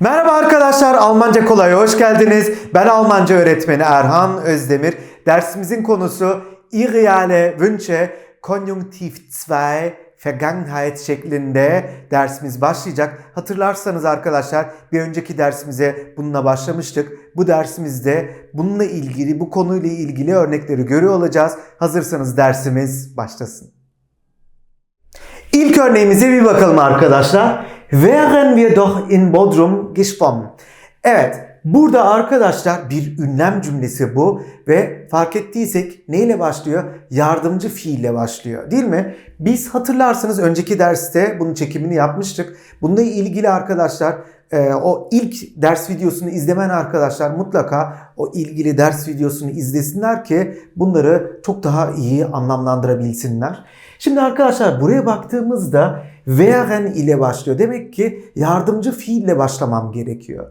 Merhaba arkadaşlar, Almanca Kolay'a hoş geldiniz. Ben Almanca öğretmeni Erhan Özdemir. Dersimizin konusu Irreale Wünsche Konjunktiv 2 Vergangenheit şeklinde dersimiz başlayacak. Hatırlarsanız arkadaşlar bir önceki dersimize bununla başlamıştık. Bu dersimizde bununla ilgili, bu konuyla ilgili örnekleri görüyor olacağız. Hazırsanız dersimiz başlasın. İlk örneğimize bir bakalım arkadaşlar. Wären wir doch in Bodrum geschwommen. Evet, burada arkadaşlar bir ünlem cümlesi bu ve fark ettiysek neyle başlıyor? Yardımcı fiille başlıyor değil mi? Biz hatırlarsanız önceki derste bunun çekimini yapmıştık. Bununla ilgili arkadaşlar e, o ilk ders videosunu izlemen arkadaşlar mutlaka o ilgili ders videosunu izlesinler ki bunları çok daha iyi anlamlandırabilsinler. Şimdi arkadaşlar buraya baktığımızda wären ile başlıyor. Demek ki yardımcı fiille başlamam gerekiyor.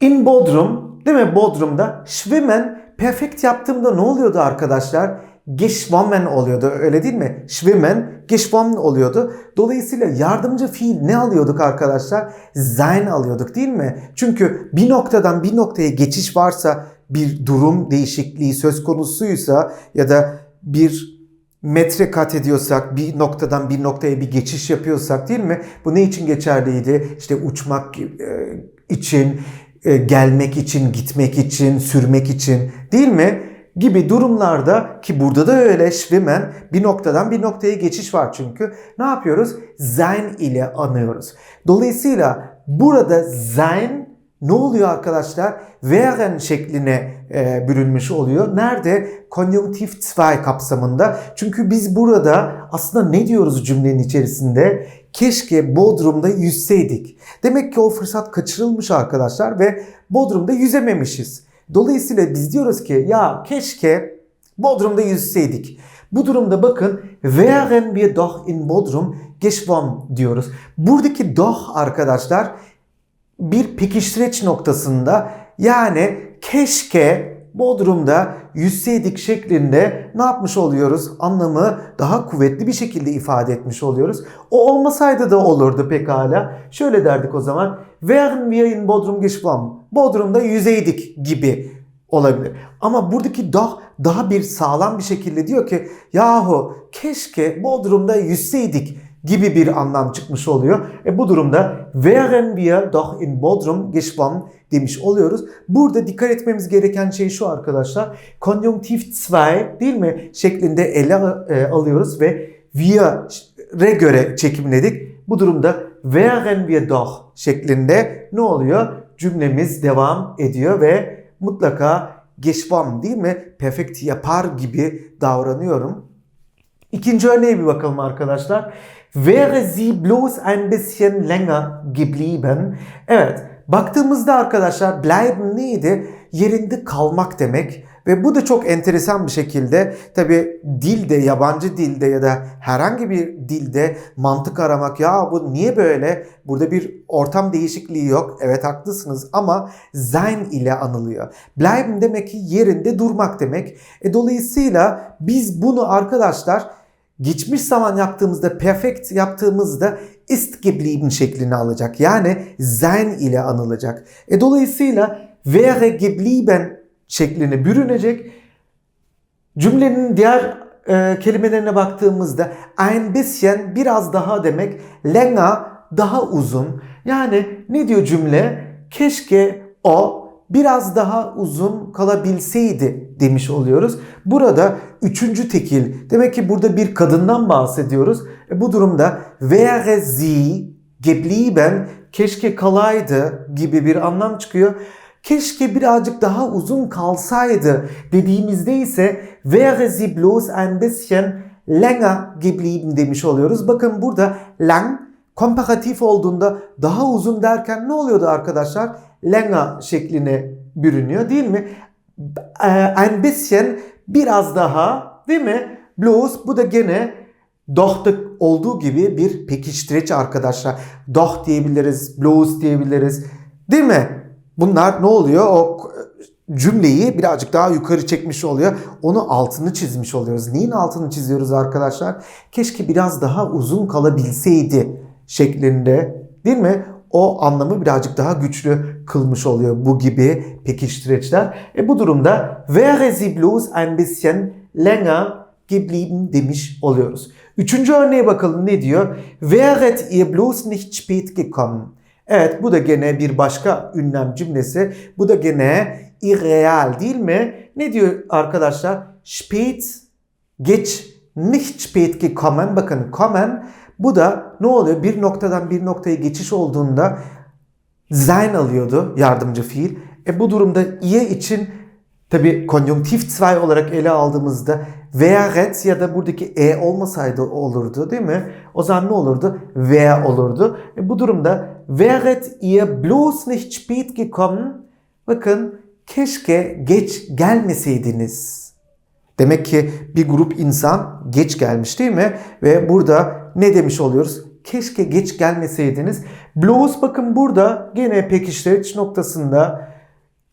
In Bodrum, değil mi? Bodrum'da schwimmen perfekt yaptığımda ne oluyordu arkadaşlar? Geschwommen oluyordu öyle değil mi? Schwimmen, geschwommen oluyordu. Dolayısıyla yardımcı fiil ne alıyorduk arkadaşlar? Sein alıyorduk değil mi? Çünkü bir noktadan bir noktaya geçiş varsa bir durum değişikliği söz konusuysa ya da bir metre kat ediyorsak, bir noktadan bir noktaya bir geçiş yapıyorsak değil mi? Bu ne için geçerliydi? İşte uçmak e, için, e, gelmek için, gitmek için, sürmek için değil mi? Gibi durumlarda ki burada da öyle schwimmen bir noktadan bir noktaya geçiş var çünkü. Ne yapıyoruz? Sein ile anıyoruz. Dolayısıyla burada sein ne oluyor arkadaşlar? Wären şekline e, bürünmüş oluyor. Nerede? Konjunktif 2 kapsamında. Çünkü biz burada aslında ne diyoruz cümlenin içerisinde? Keşke Bodrum'da yüzseydik. Demek ki o fırsat kaçırılmış arkadaşlar ve Bodrum'da yüzememişiz. Dolayısıyla biz diyoruz ki ya keşke Bodrum'da yüzseydik. Bu durumda bakın wären wir doch in Bodrum geschwommen diyoruz. Buradaki doch arkadaşlar bir pekiştireç noktasında yani keşke Bodrum'da yüzseydik şeklinde ne yapmış oluyoruz? Anlamı daha kuvvetli bir şekilde ifade etmiş oluyoruz. O olmasaydı da olurdu pekala. Şöyle derdik o zaman. Wären wir in Bodrum geschwommen. Bodrum'da yüzeydik gibi olabilir. Ama buradaki doch daha bir sağlam bir şekilde diyor ki yahu keşke Bodrum'da yüzseydik gibi bir anlam çıkmış oluyor. E bu durumda wären wir doch in Bodrum geschwommen demiş oluyoruz. Burada dikkat etmemiz gereken şey şu arkadaşlar. Konjunktif 2 değil mi? Şeklinde ele e, alıyoruz ve wir'e göre çekimledik. Bu durumda wären wir doch şeklinde ne oluyor? Cümlemiz devam ediyor ve mutlaka geschwommen değil mi? Perfekt yapar gibi davranıyorum. İkinci örneğe bir bakalım arkadaşlar. Wäre sie bloß ein bisschen länger geblieben? Evet, baktığımızda arkadaşlar bleiben neydi? Yerinde kalmak demek. Ve bu da çok enteresan bir şekilde tabi dilde, yabancı dilde ya da herhangi bir dilde mantık aramak ya bu niye böyle? Burada bir ortam değişikliği yok. Evet haklısınız ama sein ile anılıyor. Bleiben demek ki yerinde durmak demek. E, dolayısıyla biz bunu arkadaşlar geçmiş zaman yaptığımızda, perfect yaptığımızda ist geblieben şeklini alacak. Yani sein ile anılacak. E dolayısıyla wäre geblieben şeklini bürünecek. Cümlenin diğer e, kelimelerine baktığımızda ein bisschen biraz daha demek, länger daha uzun. Yani ne diyor cümle? Keşke o biraz daha uzun kalabilseydi demiş oluyoruz. Burada üçüncü tekil. Demek ki burada bir kadından bahsediyoruz. E bu durumda wäre sie geblieben keşke kalaydı gibi bir anlam çıkıyor. Keşke birazcık daha uzun kalsaydı dediğimizde ise wäre sie bloß ein bisschen länger geblieben demiş oluyoruz. Bakın burada lang komparatif olduğunda daha uzun derken ne oluyordu arkadaşlar? Länger şekline bürünüyor değil mi? Ein bisschen biraz daha değil mi? Bloß bu da gene doh'ta olduğu gibi bir pekiştireç arkadaşlar. Doh diyebiliriz, bloß diyebiliriz. Değil mi? Bunlar ne oluyor? O cümleyi birazcık daha yukarı çekmiş oluyor. Onu altını çizmiş oluyoruz. Neyin altını çiziyoruz arkadaşlar? Keşke biraz daha uzun kalabilseydi şeklinde değil mi? o anlamı birazcık daha güçlü kılmış oluyor bu gibi pekiştireçler. E bu durumda wäre sie bloß ein bisschen länger geblieben demiş oluyoruz. Üçüncü örneğe bakalım ne diyor? Wäret ihr bloß nicht spät gekommen. Evet bu da gene bir başka ünlem cümlesi. Bu da gene irreal değil mi? Ne diyor arkadaşlar? Spät, geç, nicht spät gekommen. Bakın kommen bu da ne oluyor? Bir noktadan bir noktaya geçiş olduğunda sein alıyordu yardımcı fiil. E bu durumda ihr için tabi konjunktif 2 olarak ele aldığımızda wäret ya da buradaki e olmasaydı olurdu değil mi? O zaman ne olurdu? Wär olurdu. E bu durumda wäret ihr bloß nicht spät gekommen bakın keşke geç gelmeseydiniz. Demek ki bir grup insan geç gelmiş değil mi? Ve burada ne demiş oluyoruz? Keşke geç gelmeseydiniz. Bloß bakın burada gene pekiştiriç noktasında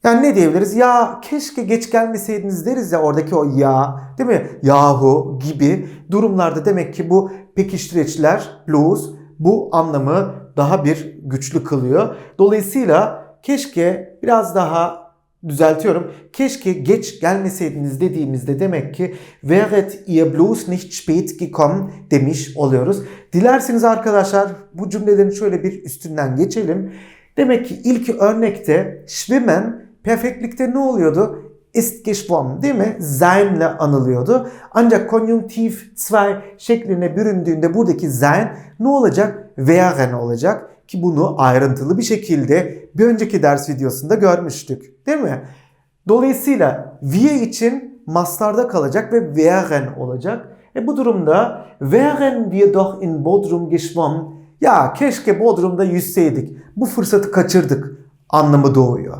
yani ne diyebiliriz? Ya keşke geç gelmeseydiniz deriz ya oradaki o ya değil mi? Yahu gibi durumlarda demek ki bu pekiştireçler bloß bu anlamı daha bir güçlü kılıyor. Dolayısıyla keşke biraz daha düzeltiyorum. Keşke geç gelmeseydiniz dediğimizde demek ki wäret ihr bloß nicht spät gekommen demiş oluyoruz. Dilerseniz arkadaşlar bu cümlelerin şöyle bir üstünden geçelim. Demek ki ilk örnekte schwimmen perfektlikte ne oluyordu? İst geschwommen değil mi? Sein anılıyordu. Ancak konjunktif 2 şekline büründüğünde buradaki sein ne olacak? Wären olacak ki bunu ayrıntılı bir şekilde bir önceki ders videosunda görmüştük. Değil mi? Dolayısıyla wir için mastarda kalacak ve wären olacak. E bu durumda wären wir doch in Bodrum geschwommen ya keşke Bodrum'da yüzseydik. Bu fırsatı kaçırdık anlamı doğuyor.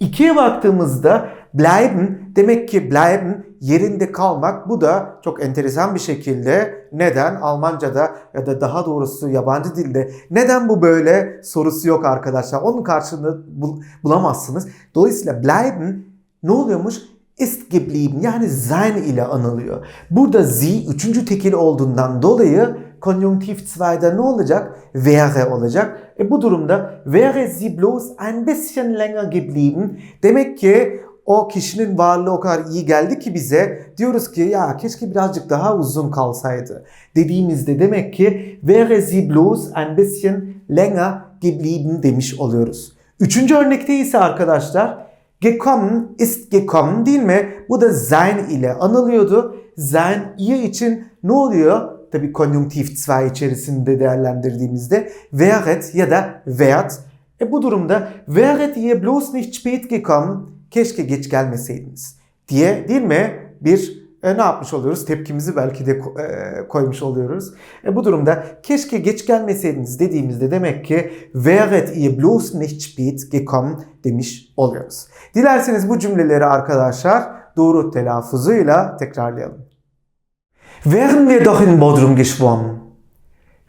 İkiye baktığımızda bleiben demek ki bleiben yerinde kalmak bu da çok enteresan bir şekilde neden Almanca'da ya da daha doğrusu yabancı dilde neden bu böyle sorusu yok arkadaşlar. Onun karşılığını bul- bulamazsınız. Dolayısıyla bleiben ne oluyormuş? ist geblieben yani sein ile anılıyor. Burada sie üçüncü tekil olduğundan dolayı konjunktif 2'da ne olacak? Wäre olacak. E bu durumda wäre sie bloß ein bisschen länger geblieben. Demek ki o kişinin varlığı o kadar iyi geldi ki bize diyoruz ki ya keşke birazcık daha uzun kalsaydı. Dediğimizde demek ki wäre sie bloß ein bisschen länger geblieben demiş oluyoruz. Üçüncü örnekte ise arkadaşlar gekommen ist gekommen değil mi? Bu da sein ile anılıyordu. Sein ihr için ne oluyor? Tabii konjunktif 2 içerisinde değerlendirdiğimizde wäret ya da wärt. E bu durumda wäret ihr bloß nicht spät gekommen keşke geç gelmeseydiniz diye değil mi? Bir e, ne yapmış oluyoruz? Tepkimizi belki de e, koymuş oluyoruz. E, bu durumda keşke geç gelmeseydiniz dediğimizde demek ki wäret ihr bloß nicht spät gekommen demiş oluyoruz. Dilerseniz bu cümleleri arkadaşlar doğru telaffuzuyla tekrarlayalım. Wären wir doch in Bodrum geschwommen.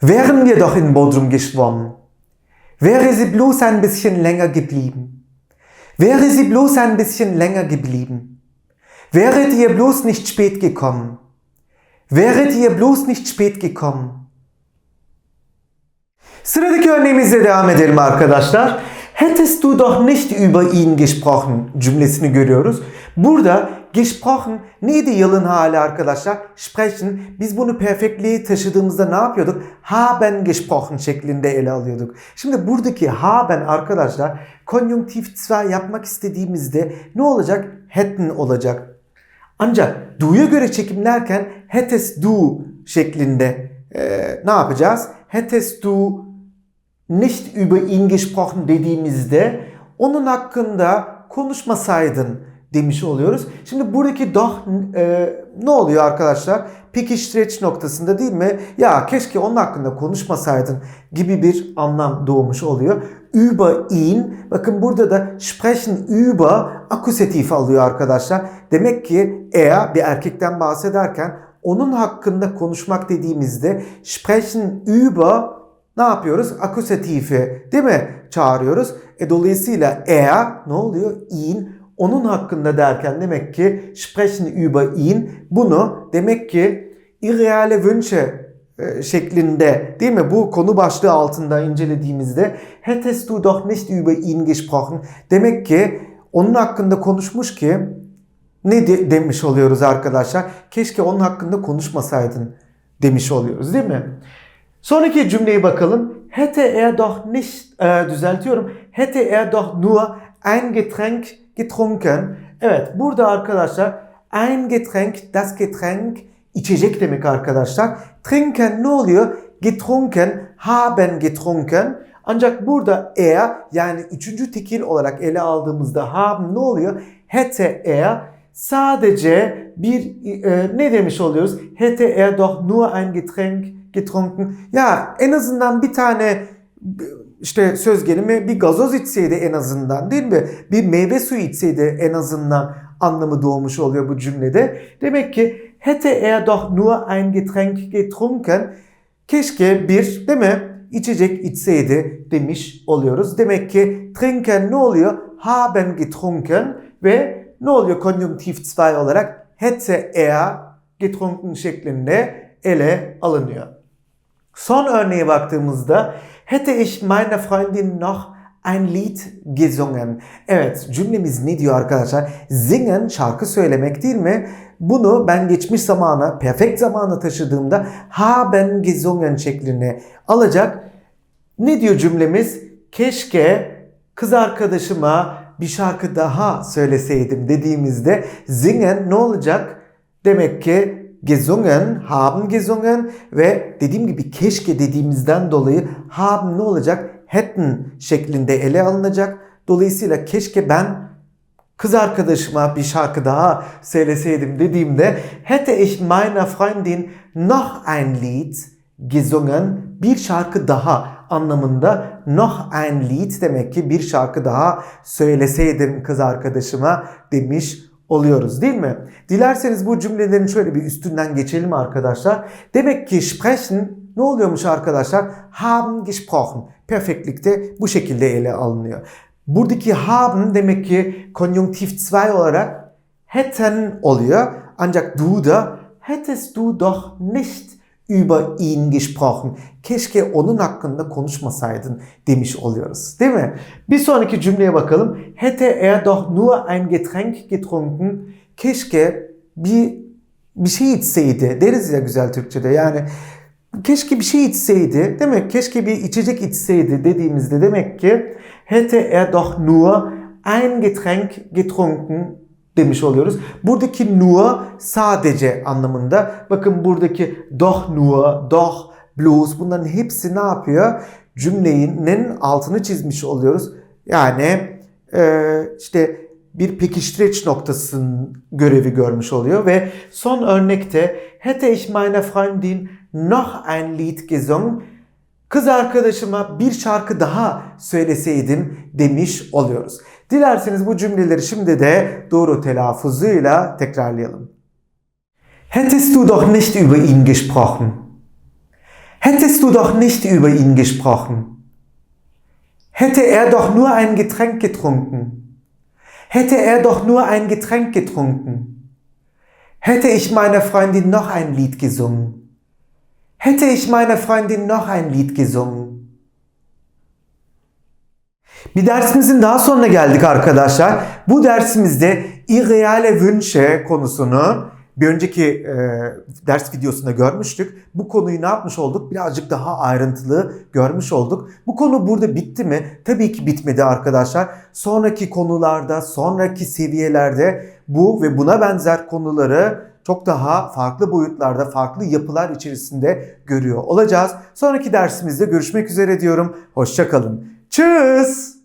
Wären wir doch in Bodrum geschwommen. Wäre sie bloß ein bisschen länger geblieben. Wäre sie bloß ein bisschen länger geblieben. Wäret ihr bloß nicht spät gekommen. Wäret ihr bloß nicht spät gekommen. Sıradaki örneğimizle devam edelim arkadaşlar. Hättest du doch nicht über ihn gesprochen cümlesini görüyoruz. Burada gesprochen neydi yılın hali arkadaşlar? Sprechen. Biz bunu perfektliği taşıdığımızda ne yapıyorduk? Haben gesprochen şeklinde ele alıyorduk. Şimdi buradaki haben arkadaşlar konjunktif 2 yapmak istediğimizde ne olacak? Hätten olacak. Ancak do'ya göre çekimlerken hättest du şeklinde e, ne yapacağız? Hättest du nicht über ihn gesprochen dediğimizde onun hakkında konuşmasaydın demiş oluyoruz. Şimdi buradaki doch e, ne oluyor arkadaşlar? Pekiştireç noktasında değil mi? Ya keşke onun hakkında konuşmasaydın gibi bir anlam doğmuş oluyor. Über ihn, bakın burada da sprechen über akusatif alıyor arkadaşlar. Demek ki eğer bir erkekten bahsederken onun hakkında konuşmak dediğimizde sprechen über ne yapıyoruz? Akusatifi değil mi? Çağırıyoruz. E dolayısıyla eğer ne oluyor? ihn onun hakkında derken demek ki sprechen über ihn bunu demek ki irreale Wünsche e, şeklinde değil mi? Bu konu başlığı altında incelediğimizde hättest du doch nicht über ihn gesprochen. Demek ki onun hakkında konuşmuş ki ne de- demiş oluyoruz arkadaşlar? Keşke onun hakkında konuşmasaydın demiş oluyoruz değil mi? Sonraki cümleye bakalım. Hätte er doch nicht, e, düzeltiyorum. Hätte er doch nur ein Getränk getrunken. Evet burada arkadaşlar ein Getränk, das Getränk içecek demek arkadaşlar. Trinken ne oluyor? Getrunken, haben getrunken. Ancak burada er yani üçüncü tekil olarak ele aldığımızda haben ne oluyor? Hätte er sadece bir e, ne demiş oluyoruz? Hätte er doch nur ein Getränk getrunken. Ya en azından bir tane işte söz gelimi bir gazoz içseydi en azından değil mi? Bir meyve suyu içseydi en azından anlamı doğmuş oluyor bu cümlede. Demek ki hätte er doch nur ein Getränk getrunken keşke bir değil mi içecek içseydi demiş oluyoruz. Demek ki trinken ne oluyor? Haben getrunken ve ne oluyor konjunktif 2 olarak? Hätte er getrunken şeklinde ele alınıyor. Son örneğe baktığımızda hätte ich meiner Freundin noch ein Lied gesungen. Evet cümlemiz ne diyor arkadaşlar? Singen şarkı söylemek değil mi? Bunu ben geçmiş zamana, perfect zamana taşıdığımda haben gesungen şeklinde alacak. Ne diyor cümlemiz? Keşke kız arkadaşıma bir şarkı daha söyleseydim dediğimizde singen ne olacak? Demek ki gesungen, haben gesungen ve dediğim gibi keşke dediğimizden dolayı haben ne olacak? Hätten şeklinde ele alınacak. Dolayısıyla keşke ben kız arkadaşıma bir şarkı daha söyleseydim dediğimde hätte ich meiner Freundin noch ein Lied gesungen bir şarkı daha anlamında noch ein Lied demek ki bir şarkı daha söyleseydim kız arkadaşıma demiş oluyoruz değil mi? Dilerseniz bu cümlelerin şöyle bir üstünden geçelim arkadaşlar. Demek ki sprechen ne oluyormuş arkadaşlar? Haben gesprochen. Perfektlikte bu şekilde ele alınıyor. Buradaki haben demek ki konjunktif 2 olarak hätten oluyor. Ancak du da hättest du doch nicht über ihn gesprochen. Keşke onun hakkında konuşmasaydın demiş oluyoruz. Değil mi? Bir sonraki cümleye bakalım. Hätte er doch nur ein Getränk getrunken. Keşke bir bir şey içseydi deriz ya güzel Türkçe'de. Yani keşke bir şey içseydi mi? Keşke bir içecek içseydi dediğimizde demek ki hätte er doch nur ein Getränk getrunken demiş oluyoruz. Buradaki nur sadece anlamında. Bakın buradaki doch nur, doch, bloß bunların hepsi ne yapıyor? Cümlenin altını çizmiş oluyoruz. Yani e, işte bir pekiştireç noktasının görevi görmüş oluyor ve son örnekte hätte ich meiner Freundin noch ein Lied gesungen kız arkadaşıma bir şarkı daha söyleseydim demiş oluyoruz. Dilerseniz bu cümleleri şimdi de doğru telaffuzuyla tekrarlayalım. Hättest du doch nicht über ihn gesprochen. Hättest du doch nicht über ihn gesprochen. Hätte er doch nur ein Getränk getrunken. Hätte er doch nur ein Getränk getrunken. Hätte ich meiner Freundin noch ein Lied gesungen. Hätte ich meiner Freundin noch ein Lied gesungen. Bir dersimizin daha sonuna geldik arkadaşlar. Bu dersimizde irreale Wünsche konusunu bir önceki e, ders videosunda görmüştük. Bu konuyu ne yapmış olduk? Birazcık daha ayrıntılı görmüş olduk. Bu konu burada bitti mi? Tabii ki bitmedi arkadaşlar. Sonraki konularda, sonraki seviyelerde bu ve buna benzer konuları çok daha farklı boyutlarda, farklı yapılar içerisinde görüyor olacağız. Sonraki dersimizde görüşmek üzere diyorum. Hoşçakalın. Tschüss.